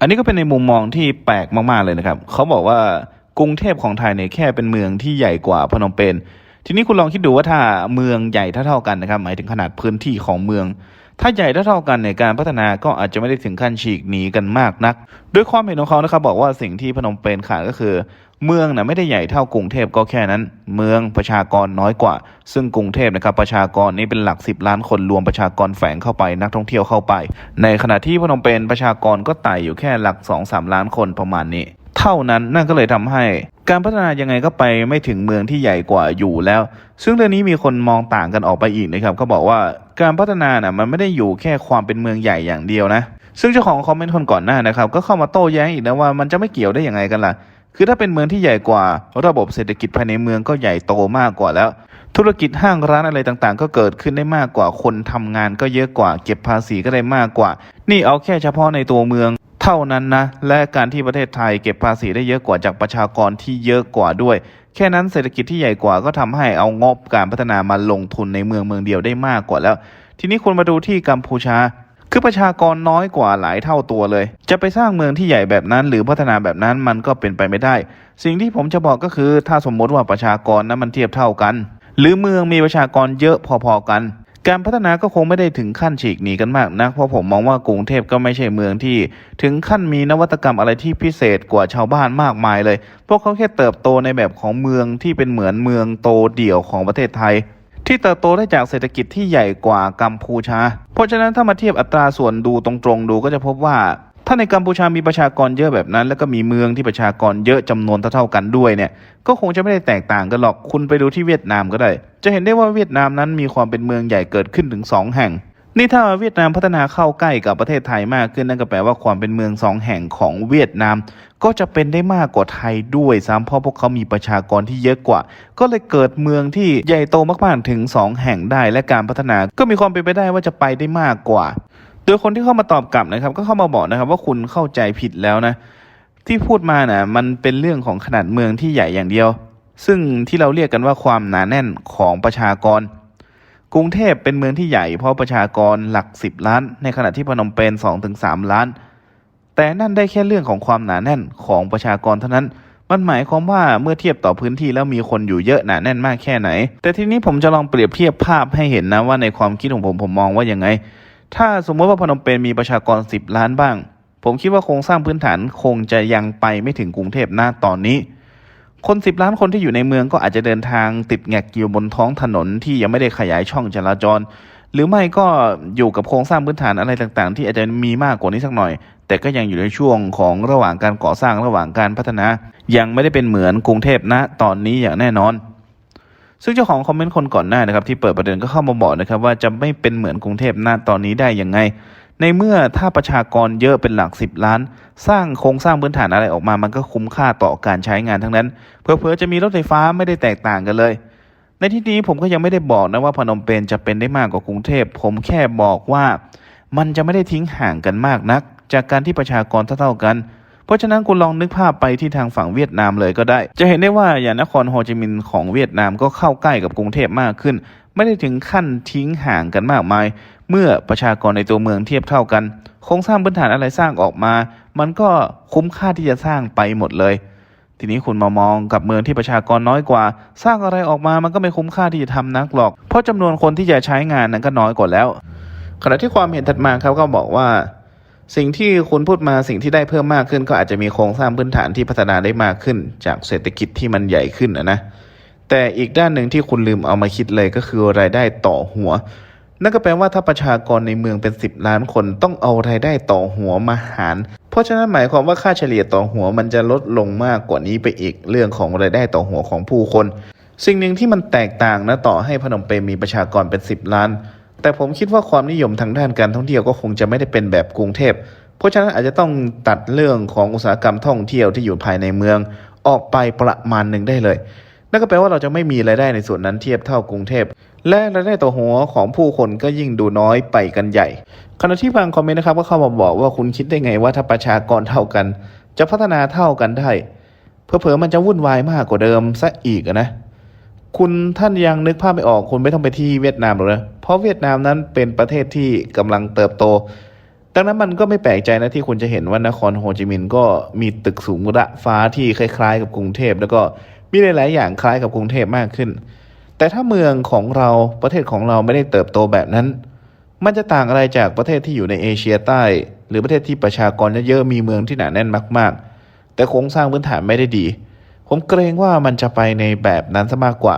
อันนี้ก็เป็นในมุมมองที่แปลกมากๆเลยนะครับ เขาบอกว่ากรุงเทพของไทยเนี่ยแค่เป็นเมืองที่ใหญ่กว่าพนมเปญ ทีนี้คุณลองคิดดูว่าถ้าเมืองใหญ่เท่าๆกันนะครับ หมายถึงขนาดพื้นที่ของเมือง ถ้าใหญ่เท่าๆกันในการพัฒนาก็อาจจะไม่ได้ถึงขั้นฉีกหนีกันมากนัก ด้วยความเห็นของเขานะครับบอกว่าสิ่งที่พนมเปญขาดก็คือ เมืองนะไม่ได้ใหญ่เท่ากรุงเทพก็แค่นั้น เมืองประชากรน้อยกว่า ซึ่งกรุงเทพนะครับประชากรนี่เป็นหลัก 10 ล้านคนรวมประชากรแฝงเข้าไปนักท่องเที่ยวเข้าไป ในขณะที่พนมเปญประชากรก็ไต่อยู่แค่หลัก 2-3 ล้านคนประมาณนี้ เท่านั้นนั่นก็เลยทำให้การพัฒนายังไงก็ไปไม่ถึงเมืองที่ใหญ่กว่าอยู่แล้ว ซึ่งเรื่องนี้มีคนมองต่างกันออกไปอีกนะครับ ก็บอกว่าการพัฒนาน่ะมันไม่ได้อยู่แค่ความเป็นเมืองใหญ่อย่างเดียวนะ ซึ่งเจ้าของคอมเมนต์คนก่อนหน้านะครับ ก็เข้ามาโต้แย้งอีกนะว่ามันจะไม่เกี่ยวได้ยังไงกันล่ะ คือถ้าเป็นเมืองที่ใหญ่กว่า ระบบเศรษฐกิจภายในเมืองก็ใหญ่โตมากกว่าแล้ว ธุรกิจห้างร้านอะไรต่างๆ ก็เกิดขึ้นได้มากกว่าคนทำงานก็เยอะกว่า เก็บภาษีก็ได้มากกว่า นี่เอาแค่เฉพาะในตัวเมืองเท่านั้นนะ และการที่ประเทศไทยเก็บภาษีได้เยอะกว่าจากประชากรที่เยอะกว่าด้วย แค่นั้นเศรษฐกิจที่ใหญ่กว่าก็ทำให้เอางบการพัฒนามาลงทุนในเมืองเมืองเดียวได้มากกว่าแล้ว ทีนี้คุณมาดูที่กัมพูชา คือประชากรน้อยกว่าหลายเท่าตัวเลย จะไปสร้างเมืองที่ใหญ่แบบนั้น หรือพัฒนาแบบนั้นมันก็เป็นไปไม่ได้ สิ่งที่ผมจะบอกก็คือ ถ้าสมมติว่าประชากรนั้นมันเทียบเท่ากัน หรือเมืองมีประชากรเยอะพอๆกัน การพัฒนาก็คงไม่ได้ถึงขั้นฉีกหนีกันมากนะเพราะผมมองว่ากรุงเทพก็ไม่ใช่เมืองที่ ถึงขั้นมีนวัตกรรมอะไรที่พิเศษกว่าชาวบ้านมากมายเลย พวกเขาแค่เติบโตในแบบของเมืองที่เป็นเหมือนเมืองโตเดี่ยวของประเทศไทย ที่เติบโตได้จากเศรษฐกิจที่ใหญ่กว่ากัมพูชา เพราะฉะนั้นถ้ามาเทียบอัตราส่วนดูตรงๆดูก็จะพบว่าถ้าในกัมพูชามีประชากรเยอะแบบนั้น แล้วก็มีเมืองที่ประชากรเยอะจำนวนเท่าๆกันด้วยเนี่ย ก็คงจะไม่ได้แตกต่างกันหรอก คุณไปดูที่เวียดนามก็ได้ จะเห็นได้ว่าเวียดนามนั้นมีความเป็นเมืองใหญ่เกิดขึ้นถึง 2 แห่ง นี่ถ้าเวียดนามพัฒนาเข้าใกล้กับประเทศไทยมากขึ้นนั่นก็แปลว่าความเป็นเมืองสองแห่งของเวียดนาม ก็จะเป็นได้มากกว่าไทยด้วยซ้ำเพราะพวกเขามีประชากรที่เยอะกว่า ก็เลยเกิดเมืองที่ใหญ่โตมากๆถึง 2 แห่งได้และการพัฒนา ก็มีความเป็นไปได้ว่าจะไปได้มากกว่า โดยคนที่เข้ามาตอบกลับนะครับ ก็เข้ามาบอกนะครับว่าคุณเข้าใจผิดแล้วนะ ที่พูดมานะ่ะมันเป็นเรื่องของขนาดเมืองที่ใหญ่อย่างเดียว ซึ่งที่เราเรียกกันว่าความหนาแน่นของประชากร กรุงเทพเป็นเมืองที่ใหญ่เพราะประชากรหลักสิบล้าน ในขณะที่พนมเปญสองถึงสามล้าน แต่นั่นได้แค่เรื่องของความหนาแน่นของประชากรเท่านั้น มันหมายความว่าเมื่อเทียบต่อพื้นที่แล้วมีคนอยู่เยอะหนาแน่นมากแค่ไหน แต่ทีนี้ผมจะลองเปรียบเทียบภาพให้เห็นนะว่าในความคิดของผมผมมองว่ายังไง ถ้าสมมติว่าพนมเปญมีประชากร 10 ล้านบ้าง ผมคิดว่าโครงสร้างพื้นฐานคงจะยังไปไม่ถึงกรุงเทพณตอนนี้ คน10ล้านคนที่อยู่ในเมืองก็อาจจะเดินทางติดแงกอยู่บนท้องถนนที่ยังไม่ได้ขยายช่องจราจร หรือไม่ก็อยู่กับโครงสร้างพื้นฐานอะไรต่างๆ ที่อาจจะมีมากกว่านี้สักหน่อย แต่ก็ยังอยู่ในช่วงของระหว่างการก่อสร้างระหว่างการพัฒนา ยังไม่ได้เป็นเหมือนกรุงเทพณตอนนี้อย่างแน่นอน ซึ่งเจ้าของคอมเมนต์คนก่อนหน้านะครับที่เปิดประเด็นก็เข้ามาบอกนะครับว่าจะไม่เป็นเหมือนกรุงเทพณตอนนี้ได้ยังไง ในเมื่อถ้าประชากรเยอะเป็นหลักสิบล้าน สร้างโครงสร้างพื้นฐานอะไรออกมา มันก็คุ้มค่าต่อการใช้งานทั้งนั้น เพื่อๆจะมีรถไฟฟ้าไม่ได้แตกต่างกันเลย ในที่นี้ผมก็ยังไม่ได้บอกนะว่าพนมเปญจะเป็นได้มากกว่ากรุงเทพ ผมแค่บอกว่า มันจะไม่ได้ทิ้งห่างกันมากนัก จากการที่ประชากรเท่าๆกัน เพราะฉะนั้นคุณลองนึกภาพไปที่ทางฝั่งเวียดนามเลยก็ได้ จะเห็นได้ว่าอย่างนครโฮจิมินห์ของเวียดนามก็เข้าใกล้กับกรุงเทพมากขึ้น ไม่ได้ถึงขั้นทิ้งห่างกันมากมาย เมื่อประชากรในตัวเมืองเทียบเท่ากันโครงสร้างพื้นฐานอะไรสร้างออกมา มันก็คุ้มค่าที่จะสร้างไปหมดเลย ทีนี้คุณมามองกับเมืองที่ประชากรน้อยกว่า สร้างอะไรออกมามันก็ไม่คุ้มค่าที่จะทำนักหรอก เพราะจำนวนคนที่จะใช้งานนั้นก็น้อยกว่าแล้ว ขณะที่ความเห็นถัดมาเขาก็บอกว่าสิ่งที่คุณพูดมาสิ่งที่ได้เพิ่มมากขึ้น ก็อาจจะมีโครงสร้างพื้นฐานที่พัฒนาได้มากขึ้น จากเศรษฐกิจที่มันใหญ่ขึ้นนะนะ แต่อีกด้านหนึ่งที่คุณลืมเอามาคิดเลยก็คือรายได้ต่อหัว นั่นก็แปลว่าถ้าประชากรในเมืองเป็น 10 ล้านคนต้องเอารายได้ต่อหัวมาหาร เพราะฉะนั้นหมายความว่าค่าเฉลี่ยต่อหัวมันจะลดลงมากกว่านี้ไปอีกเรื่องของรายได้ต่อหัวของผู้คน สิ่งหนึ่งที่มันแตกต่างนะต่อให้พนมเปญมีประชากรเป็น 10 ล้าน แต่ผมคิดว่าความนิยมทางด้านการท่องเที่ยวก็คงจะไม่ได้เป็นแบบกรุงเทพเพราะฉะนั้นอาจจะต้องตัดเรื่องของอุตสาหกรรมท่องเที่ยวที่อยู่ภายในเมือง ออกไปประมาณหนึ่งได้เลย นั่นก็แปลว่าเราจะไม่มีรายได้ในส่วนนั้นเทียบเท่ากรุงเทพ และรายได้ต่อหัวของผู้คนก็ยิ่งดูน้อยไปกันใหญ่ ขณะที่บางคอมเมนต์นะครับก็เข้ามาบอกว่าคุณคิดได้ไงว่าถ้าประชากรเท่ากัน จะพัฒนาเท่ากันได้เผลอๆมันจะวุ่นวายมากกว่าเดิมซะอีกนะคุณท่านยังนึกภาพไม่ออกคุณไม่ต้องไปที่เวียดนามหรอกนะเพราะเวียดนามนั้นเป็นประเทศที่กำลังเติบโต ดังนั้นมันก็ไม่แปลกใจนะที่คุณจะเห็นว่านครโฮจิมินห์ก็มีตึกสูงระฟ้าที่คล้ายๆ กับกรุงเทพแล้วก็ มีหลาย ๆ อย่างคล้ายกับกรุงเทพมากขึ้น แต่ถ้าเมืองของเราประเทศของเราไม่ได้เติบโตแบบนั้น มันจะต่างอะไรจากประเทศที่อยู่ในเอเชียใต้ หรือประเทศที่ประชากรเยอะๆมีเมืองที่หนาแน่นมาก ๆ แต่โครงสร้างพื้นฐานไม่ได้ดี ผมเกรงว่ามันจะไปในแบบนั้นซะมากกว่า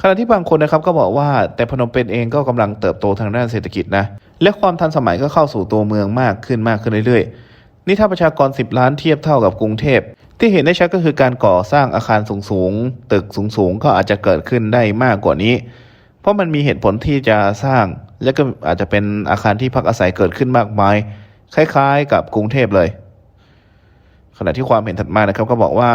ขณะที่บางคนนะครับก็บอกว่าแต่พนมเปญเองก็กำลังเติบโตทางด้านเศรษฐกิจนะและความทันสมัยก็เข้าสู่ตัวเมืองมากขึ้นมากขึ้นเรื่อยๆ นี่ถ้าประชากร 10 ล้านเทียบเท่ากับกรุงเทพ ที่เห็นได้ชัดก็คือการก่อสร้างอาคารสูงๆ ตึกสูงๆ ก็อาจจะเกิดขึ้นได้มากกว่านี้ เพราะมันมีเหตุผลที่จะสร้าง และก็อาจจะเป็นอาคารที่พักอาศัยเกิดขึ้นมากมาย คล้ายๆ กับกรุงเทพเลย ขณะที่ความเห็นถัดมานะครับก็บอกว่า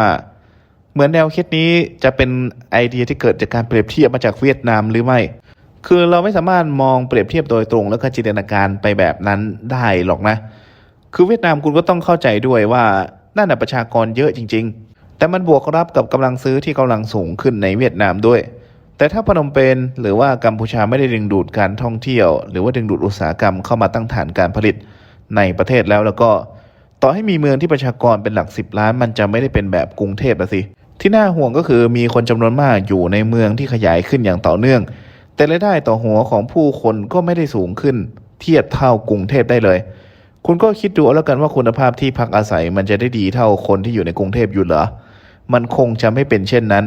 เหมือนแนวคิดนี้จะเป็นไอเดียที่เกิดจากการเปรียบเทียบมาจากเวียดนามหรือไม่ คือเราไม่สามารถมองเปรียบเทียบโดยตรง แล้วก็จินตนาการไปแบบนั้นได้หรอกนะ คือเวียดนามคุณก็ต้องเข้าใจด้วยว่า นั่นน่ะประชากรเยอะจริง ๆ แต่มันบวกรับกับกำลังซื้อที่กำลังสูงขึ้นในเวียดนามด้วย แต่ถ้าพนมเปญหรือว่ากัมพูชาไม่ได้ดึงดูดการท่องเที่ยว หรือว่าดึงดูดอุตสาหกรรมเข้ามาตั้งฐานการผลิตในประเทศแล้วแล้วก็ ต่อให้มีเมืองที่ประชากรเป็นหลักสิบล้าน มันจะไม่ได้เป็นแบบกรุงเทพนะสิที่น่าห่วงก็คือมีคนจำนวนมากอยู่ในเมืองที่ขยายขึ้นอย่างต่อเนื่อง แต่รายได้ต่อหัวของผู้คนก็ไม่ได้สูงขึ้น เทียบเท่ากรุงเทพได้เลย คุณก็คิดดูเอาแล้วกันว่าคุณภาพที่พักอาศัยมันจะได้ดีเท่าคนที่อยู่ในกรุงเทพอยู่เหรอ มันคงจะไม่เป็นเช่นนั้น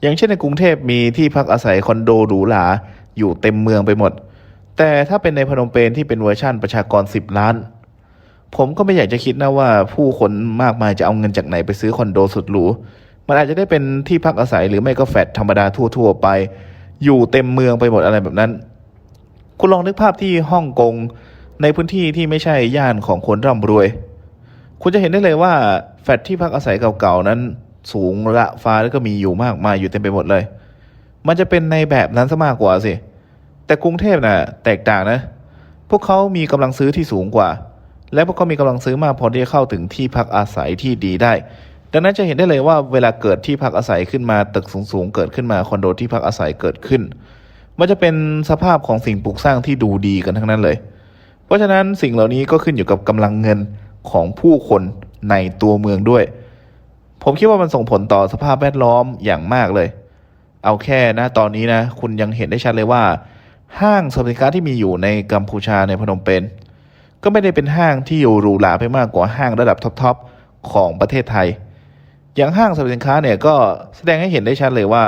อย่างเช่นในกรุงเทพมีที่พักอาศัยคอนโดหรูหราอยู่เต็มเมืองไปหมด แต่ถ้าเป็นในพนมเปญที่เป็นเวอร์ชั่นประชากร 10 ล้าน ผมก็ไม่อยากจะคิดนะว่าผู้คนมากมายจะเอาเงินจากไหนไปซื้อคอนโดสุดหรู มันอาจจะได้เป็นที่พักอาศัยหรือไม่ก็แฟลตธรรมดาทั่วๆไป อยู่เต็มเมืองไปหมดอะไรแบบนั้น คุณลองนึกภาพที่ฮ่องกง ในพื้นที่ที่ไม่ใช่ย่านของคนร่ำรวย คุณจะเห็นได้เลยว่าแฟลตที่พักอาศัยเก่าๆนั้นสูงระฟ้าแล้วก็มีอยู่มากมายอยู่เต็มไปหมดเลย มันจะเป็นในแบบนั้นซะมากกว่าสิ แต่กรุงเทพน่ะแตกต่างนะ พวกเขามีกำลังซื้อที่สูงกว่า และพวกเขามีกำลังซื้อมากพอที่จะเข้าถึงที่พักอาศัยที่ดีได้ ดังนั้นจะเห็นได้เลยว่าเวลาเกิดที่พักอาศัยขึ้นมาตึกสูงๆเกิดขึ้นมาคอนโดที่พักอาศัยเกิดขึ้น มันจะเป็นสภาพของสิ่งปลูกสร้างที่ดูดีกันทั้งนั้นเลย เพราะฉะนั้นสิ่งเหล่านี้ก็ขึ้นอยู่กับกำลังเงินของผู้คนในตัวเมืองด้วย ผมคิดว่ามันส่งผลต่อสภาพแวดล้อมอย่างมากเลย เอาแค่นะตอนนี้นะ คุณยังเห็นได้ชัดเลยว่า ห้างสรรพสินค้าที่มีอยู่ในกัมพูชาในพนมเปญก็ไม่ได้เป็นห้างที่อยู่หรูหราไปมากกว่าห้างระดับท็อปๆของประเทศไทย อย่างห้างสรรพสินค้าเนี่ยก็แสดงให้เห็นได้ชัดเลยว่า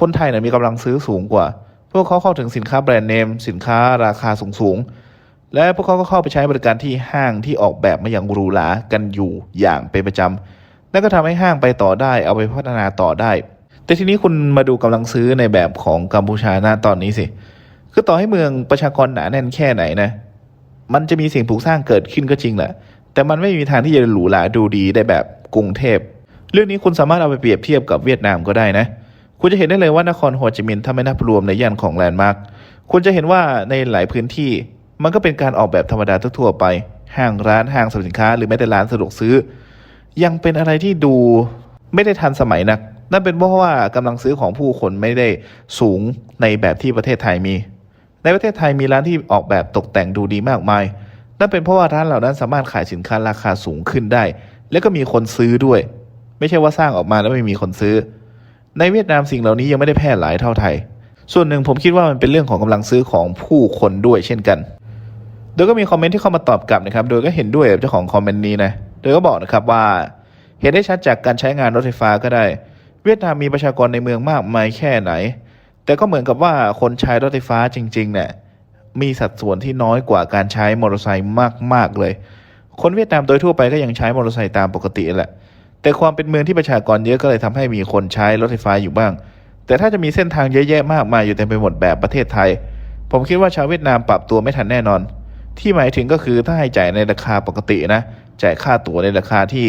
คนไทยเนี่ยมีกำลังซื้อสูงกว่า พวกเขาเข้าถึงสินค้าแบรนด์เนมสินค้าราคาสูงๆ และพวกเขาก็เข้าไปใช้บริการที่ห้างที่ออกแบบมาอย่างหรูหรากันอยู่อย่างเป็นประจำนั่นก็ทำให้ห้างไปต่อได้ เอาไปพัฒนาต่อได้ แต่ทีนี้คุณมาดูกำลังซื้อในแบบของกัมพูชาหน้าตอนนี้สิ คือต่อให้เมืองประชากรหนาแน่นแค่ไหนนะ มันจะมีสิ่งปลูกสร้างเกิดขึ้นก็จริงแหละ แต่มันไม่มีทางที่จะหรูหราดูดีได้แบบกรุงเทพ เรื่องนี้คุณสามารถเอาไปเปรียบเทียบกับเวียดนามก็ได้นะ คุณจะเห็นได้เลยว่านครโฮจิมินห์ถ้าไม่นับรวมในย่านของแลนด์มาร์ค คุณจะเห็นว่าในหลายพื้นที่ มันก็เป็นการออกแบบธรรมดาทั่วไป ห้างร้านห้างสรรพสินค้า หรือแม้แต่ร้านสะดวกซื้อ ยังเป็นอะไรที่ดูไม่ได้ทันสมัยนัก นั่นเป็นเพราะว่ากำลังซื้อของผู้คนไม่ได้สูงในแบบที่ประเทศไทยมี ในประเทศไทยมีร้านที่ออกแบบตกแต่งดูดีมากมาย นั่นเป็นเพราะว่าร้านเหล่านั้นสามารถขายสินค้าราคาสูงขึ้นได้ และก็มีคนซื้อด้วย ไม่ใช่ว่าสร้างออกมาแล้วไม่มีคนซื้อ ในเวียดนามสิ่งเหล่านี้ยังไม่ได้แพร่หลายเท่าไทยส่วนหนึ่งผมคิดว่ามันเป็นเรื่องของกำลังซื้อของผู้คนด้วยเช่นกัน โดยก็มีคอมเมนต์ที่เข้ามาตอบกลับนะครับ โดยก็เห็นด้วยกับเจ้าของคอมเมนต์นี้นะ โดยก็บอกนะครับว่า เห็นได้ชัดจากการใช้งานรถไฟฟ้าก็ได้ เวียดนามมีประชากรในเมืองมากมายแค่ไหน แต่ก็เหมือนกับว่าคนใช้รถไฟฟ้าจริงๆเนี่ยมีสัดส่วนที่น้อยกว่าการใช้มอเตอร์ไซค์มากๆเลย คนเวียดนามโดยทั่วไปก็ยังใช้มอเตอร์ไซค์ตามปกติแหละ แต่ความเป็นเมืองที่ประชากรเยอะก็เลยทำให้มีคนใช้รถไฟฟ้าอยู่บ้าง แต่ถ้าจะมีเส้นทางเยอะแยะมากมายอยู่เต็มไปหมดแบบประเทศไทย ผมคิดว่าชาวเวียดนามปรับตัวไม่ทันแน่นอน ที่หมายถึงก็คือถ้าให้จ่ายในราคาปกตินะจ่ายค่าตั๋วในราคาที่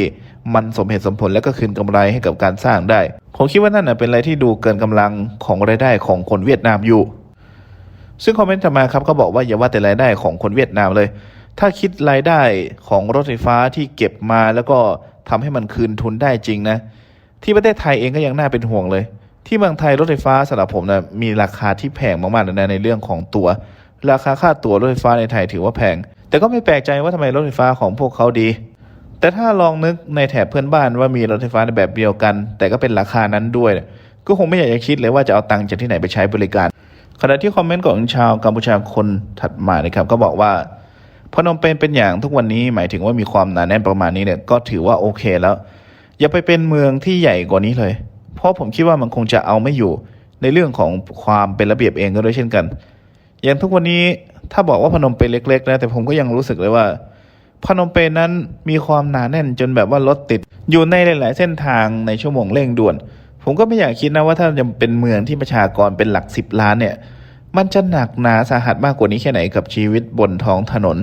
มันสมเหตุสมผลและก็คืนกำไรให้กับการสร้างได้ ผมคิดว่านั่นเป็นอะไรที่ดูเกินกำลังของรายได้ของคนเวียดนามอยู่ ซึ่งคอมเมนต์ถัดมาครับก็บอกว่าอย่าว่าแต่รายได้ของคนเวียดนามเลย ถ้าคิดรายได้ของรถไฟฟ้าที่เก็บมาแล้วก็ทำให้มันคืนทุนได้จริงนะ ที่ประเทศไทยเองก็ยังน่าเป็นห่วงเลย ที่เมืองไทยรถไฟฟ้าสำหรับผมนะมีราคาที่แพงมากๆนะในเรื่องของตัว๋ว ราคาค่าตั๋วรถไฟฟ้าในไทยถือว่าแพง แต่ก็ไม่แปลกใจว่าทำไมรถไฟฟ้าของพวกเขาดี แต่ถ้าลองนึกในแถบเพื่อนบ้านว่ามีรถไฟฟ้าในแบบเดียวกัน แต่ก็เป็นราคานั้นด้วยเนี่ยก็คงไม่อยากจะคิดเลยว่าจะเอาตังค์จากที่ไหนไปใช้บริการ ขณะที่คอมเมนต์ของชาวกัมพูชาคนถัดมานะครับก็บอกว่าพนมเปญเป็นอย่างทุกวันนี้หมายถึงว่ามีความหนาแน่นประมาณนี้เนี่ยก็ถือว่าโอเคแล้ว อย่าไปเป็นเมืองที่ใหญ่กว่านี้เลย เพราะผมคิดว่ามันคงจะเอาไม่อยู่ ในเรื่องของความเป็นระเบียบเองก็ด้วยเช่นกัน อย่างทุกวันนี้ถ้าบอกว่าพนมเปญเล็ก ๆ นะ แต่ผมก็ยังรู้สึกเลยว่า พนมเปญนั้นมีความหนาแน่นจนแบบว่ารถติด อยู่ในหลาย ๆ เส้นทางในชั่วโมงเร่งด่วน ผมก็ไม่อยากคิดนะว่าถ้าจะเป็นเมืองที่ประชากรเป็นหลักสิบล้านเนี่ย มันจะหนักหนาสาหัสมากกว่านี้แค่ไหนกับชีวิตบนท้องถนน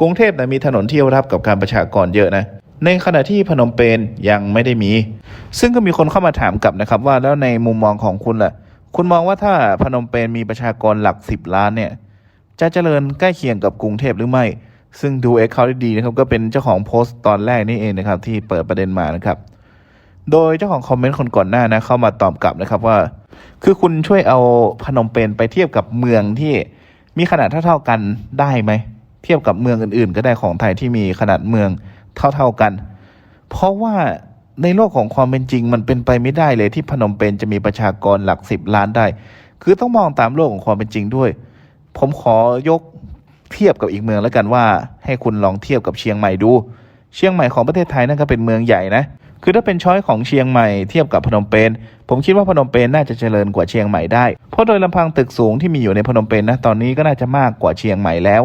กรุงเทพนะมีถนนที่รับกับการประชากรเยอะนะในขณะที่พนมเปญยังไม่ได้มี ซึ่งก็มีคนเข้ามาถามกลับนะครับว่าแล้วในมุมมองของคุณล่ะ คุณมองว่าถ้าพนมเปญมีประชากรหลักสิบล้านเนี่ย จะเจริญใกล้เคียงกับกรุงเทพหรือไม่ ซึ่งดูเอ็กเขาได้ดีนะครับ ก็เป็นเจ้าของโพสต์ตอนแรกนี่เองนะครับ ที่เปิดประเด็นมานะครับ โดยเจ้าของคอมเมนต์คนก่อนหน้านะ เข้ามาตอบกลับนะครับว่า คือคุณช่วยเอาพนมเปญไปเทียบกับเมืองที่มีขนาดเท่าๆกันได้ไหม เทียบกับเมืองอื่นๆ ก็ได้ของไทยที่มีขนาดเมืองเท่าๆกัน เพราะว่า ในโลกของความเป็นจริงมันเป็นไปไม่ได้เลยที่พนมเปญจะมีประชากรหลักสิบล้านได้ คือต้องมองตามโลกของความเป็นจริงด้วย ผมขอยกเทียบกับอีกเมืองแล้วกันว่า ให้คุณลองเทียบกับเชียงใหม่ดู เชียงใหม่ของประเทศไทยนั่นก็เป็นเมืองใหญ่นะคือถ้าเป็นช้อยของเชียงใหม่เทียบกับพนมเปญผมคิดว่าพนมเปญน่าจะเจริญกว่าเชียงใหม่ได้ เพราะโดยลำพังตึกสูงที่มีอยู่ในพนมเปญนะตอนนี้ก็น่าจะมากกว่าเชียงใหม่แล้ว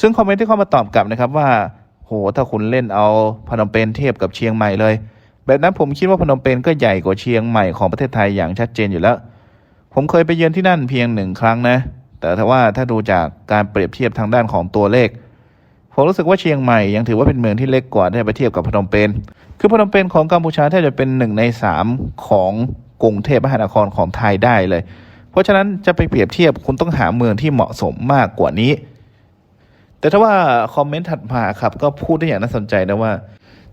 ซึ่งคอมเมนต์ที่เข้ามาตอบกลับนะครับว่า โหถ้าคุณเล่นเอาพนมเปญเทียบกับเชียงใหม่เลย แบบนั้นผมคิดว่าพนมเปญก็ใหญ่กว่าเชียงใหม่ของประเทศไทยอย่างชัดเจนอยู่แล้ว ผมเคยไปเยือนที่นั่นเพียงหนึ่งครั้งนะ แต่ถ้าว่าถ้าดูจากการเปรียบเทียบทางด้านของตัวเลข ผมรู้สึกว่าเชียงใหม่ยังถือว่าเป็นเมืองที่เล็กกว่าถ้าไปเทียบกับพนมเปญ คือพนมเปญของกัมพูชาแทบจะเป็นหนึ่งในสามของกรุงเทพมหานครของไทยได้เลย เพราะฉะนั้นจะไปเปรียบเทียบคุณต้องหาเมืองที่เหมาะสมมากกว่านี้ แต่ถ้าว่าคอมเมนต์ถัดมาครับก็พูดได้อย่างน่าสนใจนะว่า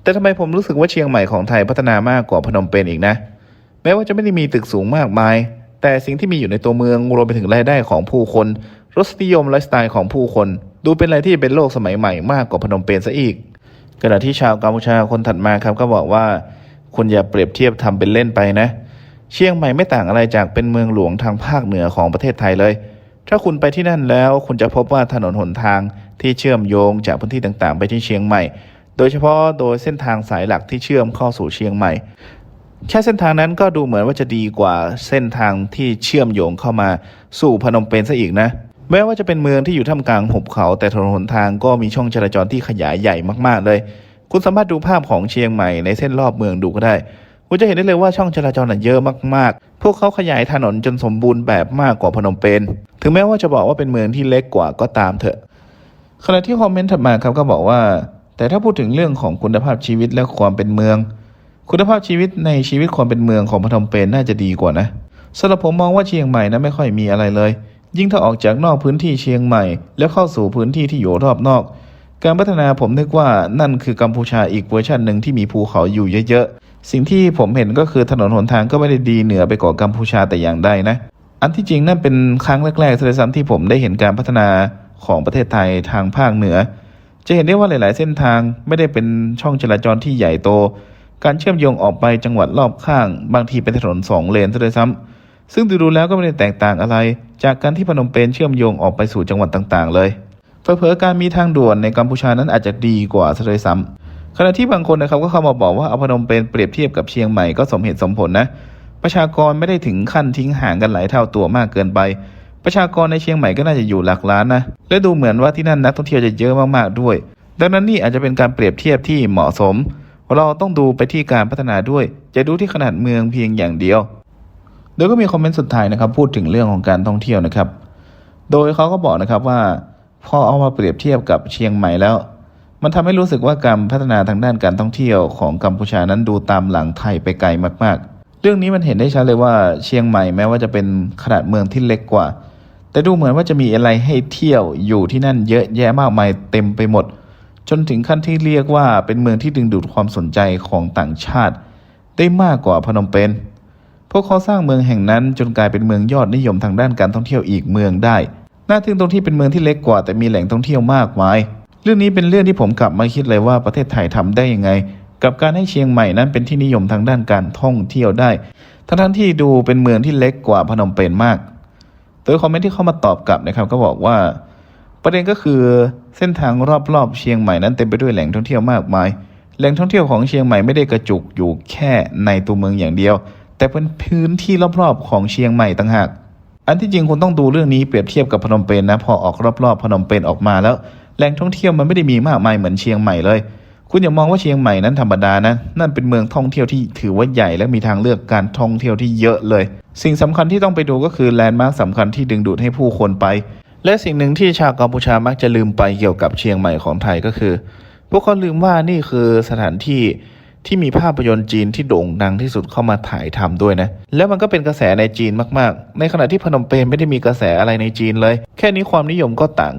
แต่ทำไมผมรู้สึกว่าเชียงใหม่ของไทยพัฒนามากกว่าพนมเปญอีกนะ แม้ว่าจะไม่ได้มีตึกสูงมากมาย แต่สิ่งที่มีอยู่ในตัวเมืองรวมไปถึงรายได้ของผู้คน รสนิยมไลฟ์สไตล์ของผู้คน ดูเป็นอะไรที่เป็นโลกสมัยใหม่มากกว่าพนมเปญซะอีกขณะที่ชาวกัมพูชาคนถัดมาครับก็บอกว่าคุณอย่าเปรียบเทียบทำเป็นเล่นไปนะ เชียงใหม่ไม่ต่างอะไรจากเป็นเมืองหลวงทางภาคเหนือของประเทศไทยเลย ถ้าคุณไปที่นั่นแล้ว คุณจะพบว่าถนนหนทางที่เชื่อมโยงจากพื้นที่ต่างๆ ไปที่เชียงใหม่ ดยเฉพาะโดยเส้นทางสายหลักที่เชื่อมเข้าสู่เชียงใหม่ แค่เส้นทางนั้นก็ดูเหมือนว่าจะดีกว่าเส้นทางที่เชื่อมโยงเข้ามาสู่พนมเปญซะอีกนะ แม้ว่าจะเป็นเมืองที่อยู่ท่ามกลางหุบเขา แต่ถนนหนทางก็มีช่องจราจรที่ขยายใหญ่มากๆเลย คุณสามารถดูภาพของเชียงใหม่ในเส้นรอบเมืองดูก็ได้คุณจะเห็นได้เลยว่าช่องจราจรน่ะเยอะมากๆ พวกเขาขยายถนนจนสมบูรณ์แบบมากกว่าพนมเปญ ถึงแม้ว่าจะบอกว่าเป็นเมืองที่เล็กกว่าก็ตามเถอะ ขณะที่คอมเมนต์ถัดมาครับก็บอกว่า แต่ถ้าพูดถึงเรื่องของคุณภาพชีวิตและความเป็นเมือง คุณภาพชีวิตในชีวิตความเป็นเมืองของพนมเปญนน่าจะดีกว่านะสำหรับผมมองว่าเชียงใหม่นะไม่ค่อยมีอะไรเลย ยิ่งถ้าออกจากนอกพื้นที่เชียงใหม่ แล้วเข้าสู่พื้นที่ที่อยู่รอบนอก การพัฒนาผมนึกว่านั่นคือกัมพูชาอีกเวอร์ชันหนึ่งที่มีภูเขาอยู่เยอะๆสิ่งที่ผมเห็นก็คือถนนหนทางก็ไม่ได้ดีเหนือไปกว่ากัมพูชาแต่อย่างใดนะ อันที่จริงนั่นเป็นครั้งแรกๆเลยซ้ำที่ผมได้เห็นการพัฒนาของประเทศไทยทางภาคเหนือ จะเห็นได้ว่าหลาย ๆ เส้นทางไม่ได้เป็นช่องจราจรที่ใหญ่โต การเชื่อมโยงออกไปจังหวัดรอบข้าง บางทีเป็นถนนสองเลนซะด้วยซ้ำซึ่งดูแล้วก็ไม่ได้แตกต่างอะไร จากการที่พนมเปญเชื่อมโยงออกไปสู่จังหวัดต่าง ๆ เลยเผลอๆการมีทางด่วนในกัมพูชานั้นอาจจะดีกว่าซะด้วยซ้ำขณะที่บางคนนะครับก็เข้ามาบอกว่าเอาพนมเปญเปรียบเทียบกับเชียงใหม่ก็สมเหตุสมผลนะ ประชากรไม่ได้ถึงขั้นทิ้งห่างกันหลายเท่าตัวมากเกินไป ประชากรในเชียงใหม่ก็น่าจะอยู่หลักล้านนะ และดูเหมือนว่าที่นั่นนักท่องเที่ยวจะเยอะมากๆด้วย ดังนั้นนี่อาจจะเป็นการเปรียบเทียบที่เหมาะสม เราต้องดูไปที่การพัฒนาด้วย จะดูที่ขนาดเมืองเพียงอย่างเดียว โดยก็มีคอมเมนต์สุดท้ายนะครับ พูดถึงเรื่องของการท่องเที่ยวนะครับ โดยเขาก็บอกนะครับว่าพอเอามาเปรียบเทียบกับเชียงใหม่แล้ว มันทำให้รู้สึกว่าการพัฒนาทางด้านการท่องเที่ยวของกัมพูชานั้นดูตามหลังไทยไปไกลมากๆ เรื่องนี้มันเห็นได้ชัดเลยว่าเชียงใหม่แม้ว่าจะเป็นขนาดเมืองที่เล็กกว่า แต่ดูเหมือนว่าจะมีอะไรให้เที่ยวอยู่ที่นั่นเยอะแยะมากมายเต็มไปหมด จนถึงขั้นที่เรียกว่าเป็นเมืองที่ดึงดูดความสนใจของต่างชาติ ได้มากกว่าพนมเปญพวกเขาสร้างเมืองแห่งนั้นจนกลายเป็นเมืองยอดนิยมทางด้านการท่องเที่ยวอีกเมืองได้นน่าทึ่งตรงที่เป็นเมืองที่เล็กกว่า แต่มีแหล่งท่องเที่ยวมากมาย เรื่องนี้เป็นเรื่องที่ผมกลับมาคิดเลยว่าประเทศไทยทำได้ยังไง กับการให้เชียงใหม่นั้นเป็นที่นิยมทางด้านการท่องเที่ยวได้ ทั้งที่ดูเป็นเมืองที่เล็กกว่าพนมเปญมาก ยคอมเมนต์ที่เข้ามาตอบกลับนะครับ ก็บอกว่า ประเด็นก็คือเส้นทางรอบๆเชียงใหม่นั้นเต็มไปด้วยแหล่งท่องเที่ยวมากมาย แหล่งท่องเที่ยวของเชียงใหม่ไม่ได้กระจุกอยู่แค่ในตัวเมืองอย่างเดียว แต่เป็นพื้นที่รอบๆของเชียงใหม่ต่างหาก อันที่จริงคุณต้องดูเรื่องนี้เปรียบเทียบกับพนมเปญนะพอออกรอบๆพนมเปญออกมาแล้วแหล่งท่องเที่ยวมันไม่ได้มีมากมายเหมือนเชียงใหม่เลย คุณอย่ามองว่าเชียงใหม่นั้นธรรมดานะ นั่นเป็นเมืองท่องเที่ยวที่ถือว่าใหญ่และมีทางเลือกการท่องเที่ยวที่เยอะเลย สิ่งสำคัญที่ต้องไปดูก็คือแลนด์มาร์คสำคัญที่ดึงดูดให้ผู้คนไป และสิ่งหนึ่งที่ชาวกัมพูชามักจะลืมไปเกี่ยวกับเชียงใหม่ของไทยก็คือ พวกเขาลืมว่านี่คือสถานที่ที่มีภาพยนตร์จีนที่โด่งดังที่สุดเข้ามาถ่ายทำด้วยนะ แล้วมันก็เป็นกระแสในจีนมากๆ ในขณะที่พนมเปญไม่ได้มีกระแสอะไรในจีนเลย แค่นี้ความนิยมก็ต่าง